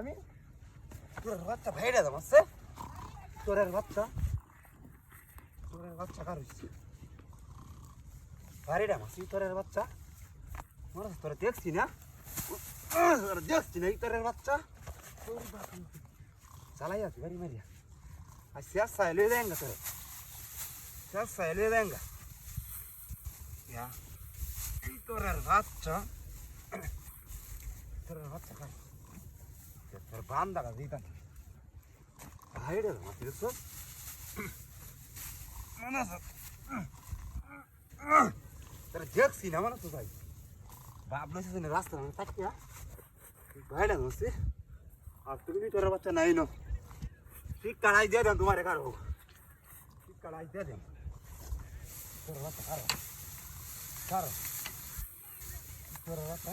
আমি? তোর বাচ্চা ভাইরা দাম আছে তোরের বাচ্চা? তোরের বাচ্চা কার হইছে? ভাইরা মাসি, তোরের বাচ্চা? মোর তোরে দেখছি না? তোরে দেখছি না তোরের বাচ্চা? চালাই আছি বাড়ি মারিয়া। আর শেষ সাইলে দেঙ্গা তোরে। শেষ সাইলে এই তোরের বাচ্চা। তোরের বাচ্চা কার? হাইডে মাতি দেখছ? মনে আছে? তোরা দেখছি না মানে তো ভাই? বাপ নইছে না রাস্তা মানে তাকিয়া ভাইডা ধরছে আর তুমি তোর বাচ্চা নাই নো? ঠিক কাড়াই দিয়ে দেন তোমার কারও। ঠিক কাড়াই দিয়ে দেন। তোর বাচ্চা কারও? কারও? তোর বাচ্চা?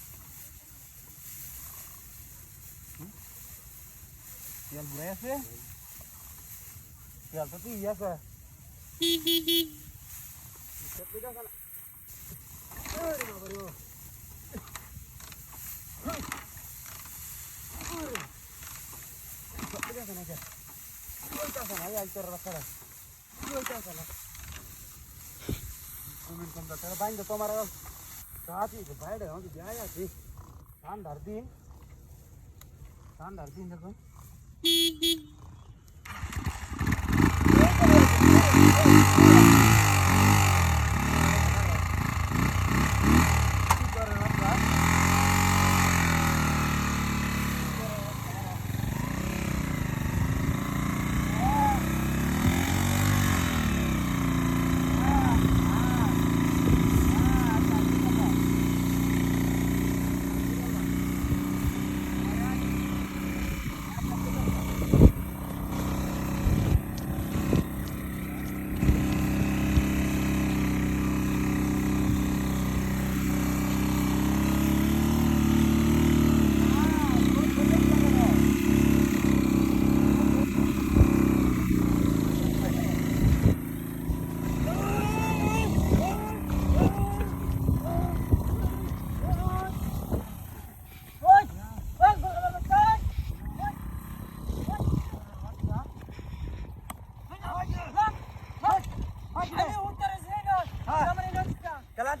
তেল বুড়াই আছে তেল তো তুই আছে তোমার কাটি বাইরে আমাকে যাই আছি ঠান্ডার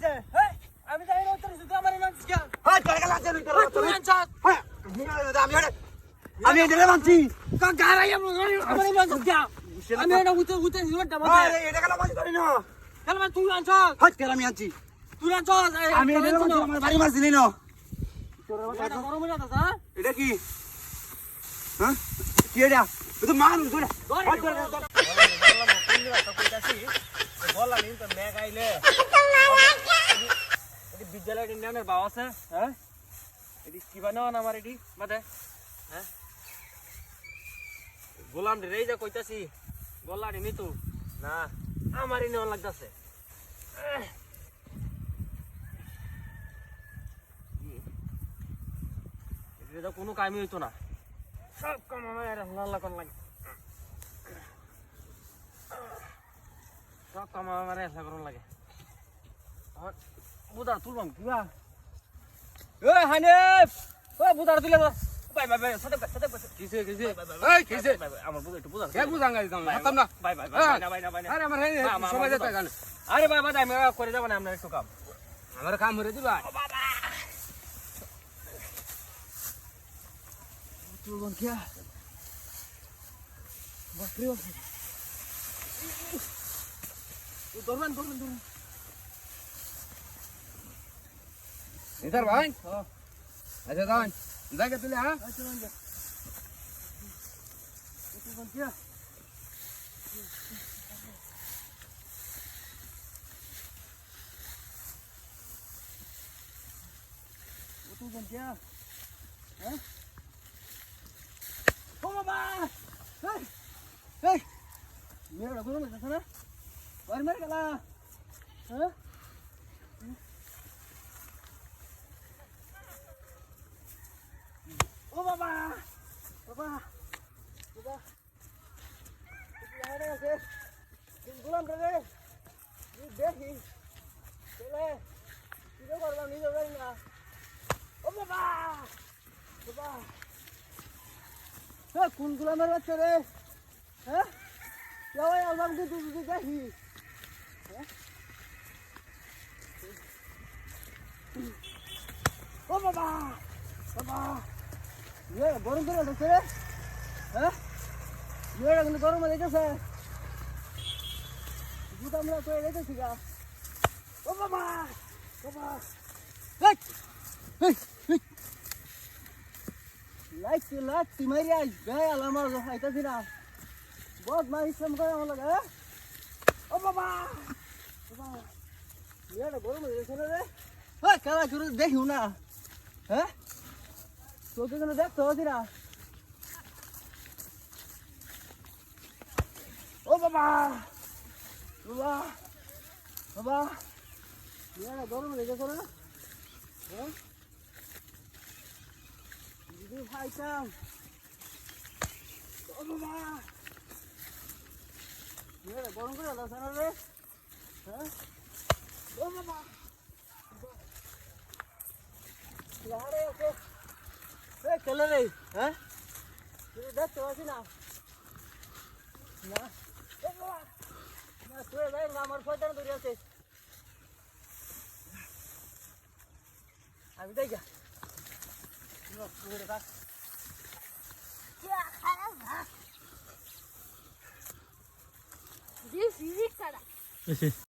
আমি যাই না আমার কেন হ্যাঁ তুই তোর তুই হ্যাঁ আমি আমি এটা মানছি আমার আমার কেন আমি এটা উত্তর উত্তর সুতো মাথা আরে এটা কালা মাছি ধরি না? কেন তুই আনছাস হাত কেন আমি আনছি? তুই আনছাস আমি এটা মানছি আমার বাড়ি মাছ দিলি না। এটা আছে হ্যাঁ? এটা কি? হ্যাঁ? কি এটা? তো ইন্ডিয়ানের বাবা আছে হ্যাঁ এটি কি বানাও না আমার এটি হ্যাঁ গোলাম কইতাছি গোল্লারি নিতু না আমারই নেওয়া লাগতাছে কোনো কামই হইতো না সব কাম আমার লাল্লা লাগে সব কাম আমার এসা করন লাগে আমার বুদার তুলবাম কিবা এ হানিফ ও বুদার তুলে দাও বাই বাই বাই সাথে সাথে কিসে কিসে এই, কিসে? আমার বুদার একটু বুদার কে বুঝাঙ্গা দিতাম না হাতাম না বাই বাই হ্যাঁ। বাই না বাই না বাই না আরে আমার হেই মা, মা, সময় যেতে মা। আরে বাই বাই আমি করে যাব না আপনার একটু কাম আমার কাম হরে দিবা তুলবাম কিয়া বাপরে বাপরে ধরবেন ধরবেন ধরবেন। ইধার ভাই? আচ্ছা দাও জায়গা তুলে হ্যাঁ? আচ্ছা বন্ধু তুলবাম কিয়া তুলবাম কিয়া হ্যাঁ? ও বাবা! এই এই! মেয়েটা গরম হয়েছে না। ও বাবা বাবা বাবা হারে আছে গুলাম রে দেখি ছেলে কি করলাম নিজে না ও বাবা বাবা হ্যাঁ কোন গুলামের বাচ্চা রে হ্যাঁ দেখি? ও বাবা! বাবা! ইয়ে গরম করে উঠেছে রে। হ্যাঁ? ইয়ে কিন্তু গরম গেছে জুতা আমরা তো রেখেছি গা। ও বাবা! বাবা! লাইট লাইট মারি আস গায়ে আমার হাইতাছি না। বহুত মার ইসলাম করে আমার লাগে হ্যাঁ? ও বাবা! মেয়েটা গরম হয়ে গেছে রে হ্যাঁ খেলা করে দেখিও না হ্যাঁ তোকে কোনো দেখতে হচ্ছি না ও বাবা বাবা বাবা মেয়েটা গরম হয়ে গেছে না হ্যাঁ দিদি ভাইটাম ও বাবা মেয়েটা গরম করে দাও না রে হ্যাঁ ও বাবা আরে ওকে এ চলে রে হ্যাঁ দেখতে পাচ্ছি না না তুই ভাই আমার ফয়দান ধরে আছে This is it, cara.